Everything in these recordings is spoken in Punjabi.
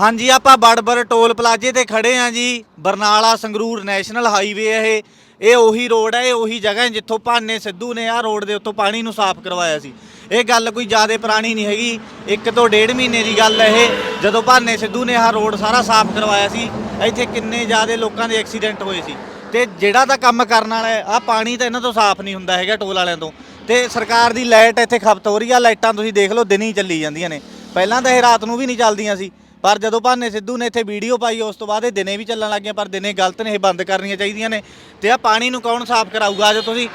ਹਾਂਜੀ, ਆਪਾਂ ਬੜਬਰ ਟੋਲ ਪਲਾਜ਼ੇ ਤੇ ਖੜੇ ਆ ਜੀ। ਬਰਨਾਲਾ ਸੰਗਰੂਰ ਨੈਸ਼ਨਲ ਹਾਈਵੇ ਹੈ ਇਹ। ਇਹ ਉਹੀ ਰੋਡ ਹੈ ਇਹ ਉਹੀ ਜਗ੍ਹਾ ਹੈ ਜਿੱਥੋਂ ਭਾਨੇ ਸਿੱਧੂ ਨੇ ਆਹ ਰੋਡ ਦੇ ਉੱਤੋਂ ਪਾਣੀ ਨੂੰ ਸਾਫ਼ ਕਰਵਾਇਆ ਸੀ। ਇਹ ਗੱਲ ਕੋਈ ਜ਼ਿਆਦਾ ਪੁਰਾਣੀ ਨਹੀਂ ਹੈਗੀ। ਇੱਕ ਤੋਂ ਡੇਢ ਮਹੀਨੇ ਦੀ ਗੱਲ ਹੈ ਇਹ। ਜਦੋਂ ਭਾਨੇ ਸਿੱਧੂ ਨੇ ਆਹ ਰੋਡ ਸਾਰਾ ਸਾਫ਼ ਕਰਵਾਇਆ ਸੀ, ਇੱਥੇ ਕਿੰਨੇ ਜ਼ਿਆਦਾ ਲੋਕਾਂ ਦੇ ਐਕਸੀਡੈਂਟ ਹੋਏ ਸੀ। ਤੇ ਜਿਹੜਾ ਤਾਂ ਕੰਮ ਕਰਨ ਵਾਲਾ ਹੈ, ਆਹ ਪਾਣੀ ਤਾਂ ਇਹਨਾਂ ਤੋਂ ਸਾਫ਼ ਨਹੀਂ ਹੁੰਦਾ ਹੈਗਾ ਟੋਲ ਵਾਲਿਆਂ ਤੋਂ। ਤੇ ਸਰਕਾਰ ਦੀ ਲਾਈਟ ਇੱਥੇ ਖਪਤ ਹੋ ਰਹੀ ਆ, ਲਾਈਟਾਂ ਤੁਸੀਂ ਦੇਖ ਲਓ, ਦਿਨ ਹੀ ਚੱਲੀ ਜਾਂਦੀਆਂ ਨੇ। ਪਹਿਲਾਂ ਤਾਂ ਇਹ ਰਾਤ ਨੂੰ ਵੀ ਨਹੀਂ ਚੱਲਦੀਆਂ ਸੀ। ਪਰ ਜਦੋਂ ਭਾਨੇ ਸਿੱਧੂ ਨੇ ਇੱਥੇ ਵੀਡੀਓ ਪਾਈ, ਉਸ ਤੋਂ ਬਾਅਦ ਇਹ ਦਿਨੇ ਵੀ ਚੱਲਣ ਲੱਗੀਆਂ, ਪਰ ਦਿਨੇ ਗਲਤ ਨੇ, ਇਹ ਬੰਦ ਕਰਨੀਆਂ ਚਾਹੀਦੀਆਂ ਨੇ। ਤੇ ਆ ਪਾਣੀ ਨੂੰ ਕੌਣ ਸਾਫ਼ ਕਰਾਊਗਾ? ਜੋ ਤੁਸੀਂ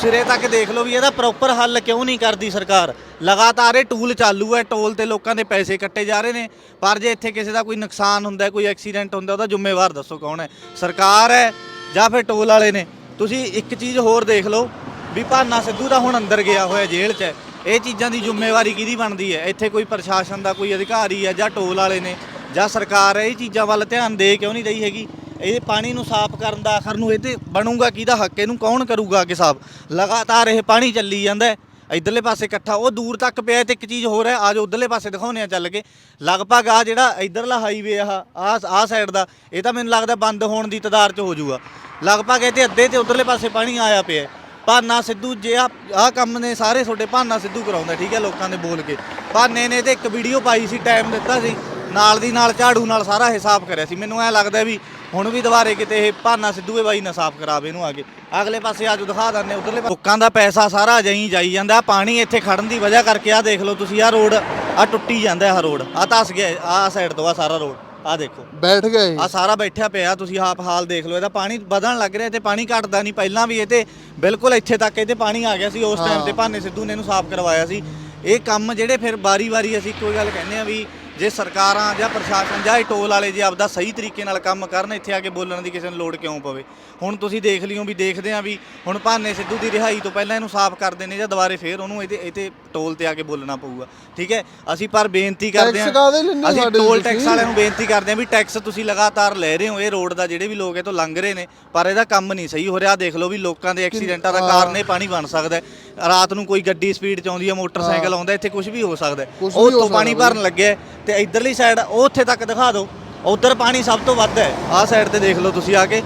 ਸਿਰੇ ਤੱਕ ਦੇਖ ਲਓ ਵੀ ਇਹਦਾ ਪ੍ਰੋਪਰ ਹੱਲ ਕਿਉਂ ਨਹੀਂ ਕਰਦੀ ਸਰਕਾਰ। ਲਗਾਤਾਰ ਇਹ ਟੂਲ ਚਾਲੂ ਹੈ, ਟੋਲ ਤੇ ਲੋਕਾਂ ਦੇ ਪੈਸੇ ਕੱਟੇ ਜਾ ਰਹੇ ਨੇ। ਪਰ ਜੇ ਇੱਥੇ ਕਿਸੇ ਦਾ ਕੋਈ ਨੁਕਸਾਨ ਹੁੰਦਾ ਕੋਈ ਐਕਸੀਡੈਂਟ ਹੁੰਦਾ, ਉਹਦਾ ਜ਼ਿੰਮੇਵਾਰ ਦੱਸੋ ਕੌਣ ਹੈ? ਸਰਕਾਰ ਹੈ ਜਾਂ ਫਿਰ ਟੋਲ ਵਾਲੇ ਨੇ? ਤੁਸੀਂ ਇੱਕ ਚੀਜ਼ ਹੋਰ ਦੇਖ ਲਓ ਵੀ ਭਾਨਾ ਸਿੱਧੂ ਦਾ ਹੁਣ ਅੰਦਰ ਗਿਆ ਹੋਇਆ ਜੇਲ੍ਹ 'ਚ ਹੈ। ਇਹ ਚੀਜ਼ਾਂ ਦੀ ਜ਼ਿੰਮੇਵਾਰੀ ਕਿਹਦੀ ਬਣਦੀ ਹੈ? ਇੱਥੇ ਕੋਈ ਪ੍ਰਸ਼ਾਸਨ ਦਾ ਕੋਈ ਅਧਿਕਾਰੀ ਹੈ ਜਾਂ ਟੋਲ ਵਾਲੇ ਨੇ ਜਾਂ ਸਰਕਾਰ ਇਹ ਚੀਜ਼ਾਂ ਵੱਲ ਧਿਆਨ ਦੇ ਕਿਉਂ ਨਹੀਂ ਰਹੀ ਹੈਗੀ? ਇਹ ਪਾਣੀ ਨੂੰ ਸਾਫ਼ ਕਰਨ ਦਾ ਆਖਰ ਨੂੰ ਇਹ ਤੇ ਬਣੂਗਾ ਕਿਹਦਾ ਹੱਕ? ਇਹਨੂੰ ਕੌਣ ਕਰੂਗਾ ਅੱਗੇ ਸਾਫ਼? ਲਗਾਤਾਰ ਇਹ ਪਾਣੀ ਚੱਲੀ ਜਾਂਦਾ ਹੈ। ਇਧਰਲੇ ਪਾਸੇ ਇਕੱਠਾ, ਉਹ ਦੂਰ ਤੱਕ ਪਿਆ ਤੇ ਇੱਕ ਚੀਜ਼ ਹੋਰ ਹੈ ਆਜੋ ਉਧਰਲੇ ਪਾਸੇ ਦਿਖਾਉਨੇ ਆ ਚੱਲ ਕੇ। ਲਗਭਗ ਆ ਜਿਹੜਾ ਇਧਰਲਾ ਹਾਈਵੇ ਆ ਆ ਆ ਸਾਈਡ ਦਾ, ਇਹ ਤਾਂ ਮੈਨੂੰ ਲੱਗਦਾ ਬੰਦ ਹੋਣ ਦੀ ਤਦਾਰ ਚ ਹੋ ਜਾਊਗਾ। ਲਗਭਗ ਇਹ ਤੇ ਅੱਧੇ ਤੇ ਉਧਰਲੇ ਪਾਸੇ ਪਾਣੀ ਆਇਆ ਪਿਆ ਭਾਨਾ ਸਿੱਧੂ ਜੇ ਆ ਆ ਕੰਮ ਨੇ ਸਾਰੇ ਤੁਹਾਡੇ ਭਾਨਾ ਸਿੱਧੂ ਕਰਾਉਂਦਾ, ਠੀਕ ਹੈ, ਲੋਕਾਂ ਦੇ ਬੋਲ ਕੇ। ਭਾਨੇ ਨੇ ਤੇ ਇੱਕ ਵੀਡੀਓ ਪਾਈ ਸੀ ਟਾਈਮ ਦਿੱਤਾ ਸੀ। ਨਾਲ ਦੀ ਨਾਲ ਝਾੜੂ ਨਾਲ ਸਾਰਾ ਹਿਸਾਬ ਕਰਿਆ ਸੀ। ਮੈਨੂੰ ਐ ਲੱਗਦਾ ਵੀ ਹੁਣ ਵੀ ਦੁਬਾਰੇ ਕਿਤੇ ਇਹ ਭਾਨਾ ਸਿੱਧੂ ਇਹ ਬਾਈ ਨਾ ਸਾਫ਼ ਕਰਾਵੇ ਇਹਨੂੰ ਆਗੇ ਅਗਲੇ ਪਾਸੇ ਅੱਜ ਦਿਖਾ ਦਿੰਦੇ ਉਧਰਲੇ ਲੋਕਾਂ ਦਾ ਪੈਸਾ ਸਾਰਾ ਜਈ ਜਾਈ ਜਾਂਦਾ। ਪਾਣੀ ਇੱਥੇ ਖੜਨ ਦੀ ਵਜ੍ਹਾ ਕਰਕੇ ਆ ਦੇਖ ਲਓ ਤੁਸੀਂ ਆ ਰੋਡ ਆ ਟੁੱਟੀ ਜਾਂਦਾ, ਆਹ ਰੋਡ। ਆ ਤਸ ਗਿਆ ਆ ਸਾਈਡ ਤੋਂ ਆ ਸਾਰਾ ਰੋਡ। ਆ ਦੇਖੋ। ਬੈਠ ਗਏ। ਆ ਸਾਰਾ ਬੈਠਿਆ ਪਿਆ ਤੁਸੀਂ ਆਪ ਹਾਲ ਦੇਖ ਲਓ ਇਹਦਾ ਪਾਣੀ ਵਧਣ ਲੱਗ ਰਿਹਾ ਤੇ ਪਾਣੀ ਘਟਦਾ ਨਹੀਂ। ਪਹਿਲਾਂ ਵੀ ਇਹ ਤੇ ਬਿਲਕੁਲ ਇੱਥੇ ਤੱਕ ਇਹਦੇ ਪਾਣੀ ਆ ਗਿਆ ਸੀ ਉਸ ਟਾਈਮ ਤੇ ਭਾਨੇ ਸਿੱਧੂ ਨੇ ਇਹਨੂੰ ਸਾਫ਼ ਕਰਵਾਇਆ ਸੀ। ਇਹ ਕੰਮ ਜਿਹੜੇ ਫਿਰ ਬਾਰੀ-ਬਾਰੀ ਅਸੀਂ ਕੋਈ ਗੱਲ ਕਹਿੰਦੇ ਆ ਵੀ ਜੇ ਸਰਕਾਰਾਂ ਜਾਂ ਪ੍ਰਸ਼ਾਸਨ ਜਾਂ ਇਹ ਟੋਲ ਵਾਲੇ ਜੇ ਆਪਦਾ ਸਹੀ ਤਰੀਕੇ ਨਾਲ ਕੰਮ ਕਰਨ ਇੱਥੇ ਆ ਕੇ ਬੋਲਣ ਦੀ ਕਿਸੇ ਨੂੰ ਲੋੜ ਕਿਉਂ ਪਵੇ? ਹੁਣ ਤੁਸੀਂ ਦੇਖ ਲਿਓ ਵੀ ਦੇਖਦੇ ਆ ਵੀ ਹੁਣ ਭਾਨੇ ਸਿੱਧੂ ਦੀ ਰਿਹਾਈ ਤੋਂ ਪਹਿਲਾਂ ਇਹਨੂੰ ਸਾਫ਼ ਕਰਦੇ ਨੇ ਜਾਂ ਦੁਬਾਰੇ ਫੇਰ ਉਹਨੂੰ ਇਹਦੇ ਇਹਤੇ ਟੋਲ ਤੇ ਆ ਕੇ ਬੋਲਣਾ ਪਊਗਾ। ਠੀਕ ਹੈ? ਅਸੀਂ ਪਰ ਬੇਨਤੀ ਕਰਦੇ ਲੈਂਦੇ ਅਸੀਂ ਟੋਲ? ਟੈਕਸ ਵਾਲਿਆਂ ਨੂੰ ਬੇਨਤੀ ਕਰਦੇ ਹਾਂ ਵੀ ਟੈਕਸ ਤੁਸੀਂ ਲਗਾਤਾਰ ਲੈ ਰਹੇ ਹੋ ਇਹ ਰੋਡ ਦਾ ਜਿਹੜੇ ਵੀ ਲੋਕ ਇਹ ਤੋਂ ਲੰਘ ਰਹੇ ਨੇ ਪਰ ਇਹਦਾ ਕੰਮ ਨਹੀਂ ਸਹੀ ਹੋ ਰਿਹਾ। ਦੇਖ ਲਓ ਵੀ ਲੋਕਾਂ ਦੇ ਐਕਸੀਡੈਂਟਾਂ ਦਾ ਕਾਰਨ ਇਹ ਪਾਣੀ ਬਣ ਸਕਦਾ ਰਾਤ ਨੂੰ ਕੋਈ ਗੱਡੀ ਸਪੀਡ ਚ ਆਉਂਦੀ ਹੈ ਮੋਟਰਸਾਈਕਲ ਆਉਂਦਾ ਇੱਥੇ ਕੁਝ ਵੀ ਹੋ ਸਕਦਾ ਉਹ ਤੋਂ ਪਾਣੀ ਭਰਨ ਲੱਗਿਆ ਤੇ ਇਧਰਲੀ ਸਾਈਡ ਉਹ ਉੱਥੇ ਤੱਕ ਦਿਖਾ ਦਿਓ। ਉਧਰ ਪਾਣੀ ਸਭ ਤੋਂ ਵੱਧ ਹੈ। ਆਹ ਸਾਈਡ ਤੇ ਦੇਖ ਲਓ ਤੁਸੀਂ ਆ ਕੇ।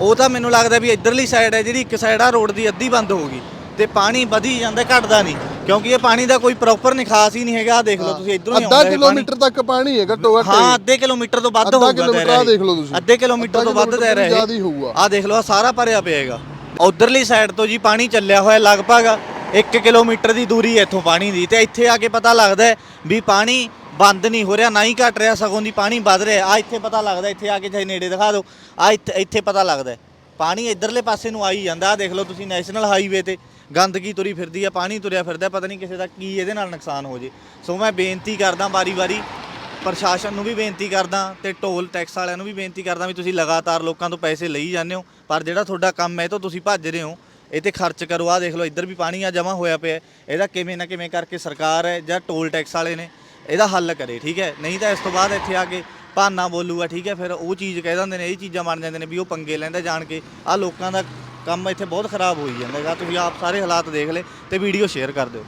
ਉਹ ਤਾਂ ਮੈਨੂੰ ਲੱਗਦਾ ਵੀ ਇਧਰਲੀ ਸਾਈਡ ਹੈ ਜਿਹੜੀ ਇੱਕ ਸਾਈਡ ਆ ਰੋਡ ਦੀ ਅੱਧੀ ਬੰਦ ਹੋ ਗਈ ਤੇ ਪਾਣੀ ਵਧੀ ਜਾਂਦਾ ਘਟਦਾ ਨਹੀਂ। ਕਿਉਂਕਿ ਇਹ ਪਾਣੀ ਦਾ ਕੋਈ ਪ੍ਰੋਪਰ ਨਿਕਾਸ ਹੀ ਨਹੀਂ ਹੈਗਾ। ਆਹ ਦੇਖ ਲਓ ਤੁਸੀਂ ਇਧਰੋਂ ਹੀ ਅੱਧਾ ਆਉਂਦਾ ਇਹ ਪਾਣੀ। ਕਿਲੋਮੀਟਰ ਤੱਕ ਪਾਣੀ ਹੈ ਘੱਟੋ ਘੱਟ ਹਾਂ ਅੱਧੇ ਕਿਲੋਮੀਟਰ ਤੋਂ ਵੱਧ ਅੱਧਾ ਹੋਊਗਾ ਕਿਲੋਮੀਟਰ ਆਹ। ਦੇਖ ਲਓ ਤੁਸੀਂ। ਅੱਧੇ ਕਿਲੋਮੀਟਰ ਅੱਧਾ ਤੋਂ ਵੱਧ ਕਿਲੋਮੀਟਰ ਦਾਇਰਾ ਜ਼ਿਆਦਾ ਹੀ ਹੋਊਗਾ। ਆਹ ਦੇਖ ਲਓ ਆਹ ਸਾਰਾ ਭਰਿਆ ਪਿਆਗਾ। ਉਧਰਲੀ ਸਾਈਡ ਤੋਂ ਜੀ ਪਾਣੀ ਚੱਲਿਆ ਹੋਇਆ ਲਗਭਗ 1 ਕਿਲੋਮੀਟਰ ਦੀ ਦੂਰੀ ਹੈ ਇੱਥੋਂ ਪਾਣੀ ਦੀ। ਤੇ ਇੱਥੇ ਆ ਕੇ ਪਤਾ ਲੱਗਦਾ ਹੈ ਵੀ ਪਾਣੀ ਬੰਦ ਨਹੀਂ ਹੋ ਰਿਹਾ, ਨਾ ਹੀ ਘਟ ਰਿਹਾ, ਸਗੋਂ ਦੀ ਪਾਣੀ ਵੱਧ ਰਿਹਾ। ਆ ਇੱਥੇ ਪਤਾ ਲੱਗਦਾ, ਇੱਥੇ ਆ ਕੇ ਚਾਹੇ ਨੇੜੇ ਦਿਖਾ ਦਿਓ। ਆ ਇੱਥੇ ਇੱਥੇ ਪਤਾ ਲੱਗਦਾ ਪਾਣੀ ਇਧਰਲੇ ਪਾਸੇ ਨੂੰ ਆਈ ਜਾਂਦਾ ਆ ਦੇਖ ਲਓ ਤੁਸੀਂ ਨੈਸ਼ਨਲ ਹਾਈਵੇ ਤੇ ਗੰਦਗੀ ਤੁਰੀ ਫਿਰਦੀ ਆ, ਪਾਣੀ ਤੁਰਿਆ ਫਿਰਦਾ, ਪਤਾ ਨਹੀਂ ਕਿਸੇ ਦਾ ਕੀ ਇਹਦੇ ਨਾਲ ਨੁਕਸਾਨ ਹੋ ਜੇ। ਸੋ ਮੈਂ ਬੇਨਤੀ ਕਰਦਾ ਵਾਰੀ-ਵਾਰੀ, ਪ੍ਰਸ਼ਾਸਨ ਨੂੰ ਵੀ ਬੇਨਤੀ ਕਰਦਾ ਤੇ ਟੋਲ ਟੈਕਸ ਵਾਲਿਆਂ ਨੂੰ ਵੀ ਬੇਨਤੀ ਕਰਦਾ ਵੀ ਤੁਸੀਂ ਲਗਾਤਾਰ ਲੋਕਾਂ ਤੋਂ ਪੈਸੇ ਲਈ ਜਾਂਦੇ ਹੋ, ਪਰ ਜਿਹੜਾ ਤੁਹਾਡਾ ਕੰਮ ਹੈ ਇਹ ਤੋਂ ਤੁਸੀਂ ਭੱਜ ਰਹੇ ਹੋ। ਇਹ ਤੇ ਖਰਚ ਕਰੋ ਆ ਦੇਖ ਲਓ, ਇੱਧਰ ਵੀ ਪਾਣੀ ਆ ਜਮਾ ਹੋਇਆ ਪਿਆ ਇਹਦਾ ਕਿਵੇਂ ਨਾ ਕਿਵੇਂ ਕਰਕੇ ਸਰਕਾਰ ਹੈ ਜਾਂ ਟੋਲ ਟੈਕਸ ਵਾਲੇ ਨੇ ਇਹਦਾ ਹੱਲ ਕਰੇ, ਠੀਕ ਹੈ? ਨਹੀਂ ਤਾਂ ਇਸ ਤੋਂ ਬਾਅਦ ਇੱਥੇ ਆ ਕੇ ਭਾਨਾ ਬੋਲੂਗਾ, ਠੀਕ ਹੈ? ਫਿਰ ਉਹ ਚੀਜ਼ ਕਹਿ ਦਿੰਦੇ ਨੇ, ਇਹ ਚੀਜ਼ਾਂ ਬਣ ਜਾਂਦੇ ਨੇ ਵੀ ਉਹ ਪੰਗੇ ਲੈਂਦਾ ਜਾਣ ਕੇ। ਆ ਲੋਕਾਂ ਦਾ ਕੰਮ ਇੱਥੇ ਬਹੁਤ ਖਰਾਬ ਹੋਈ ਜਾਂਦਾ ਹੈਗਾ। ਤੁਸੀਂ ਆਪ ਸਾਰੇ ਹਾਲਾਤ ਦੇਖ ਲਏ ਤੇ ਵੀਡੀਓ ਸ਼ੇਅਰ ਕਰ ਦਿਓ।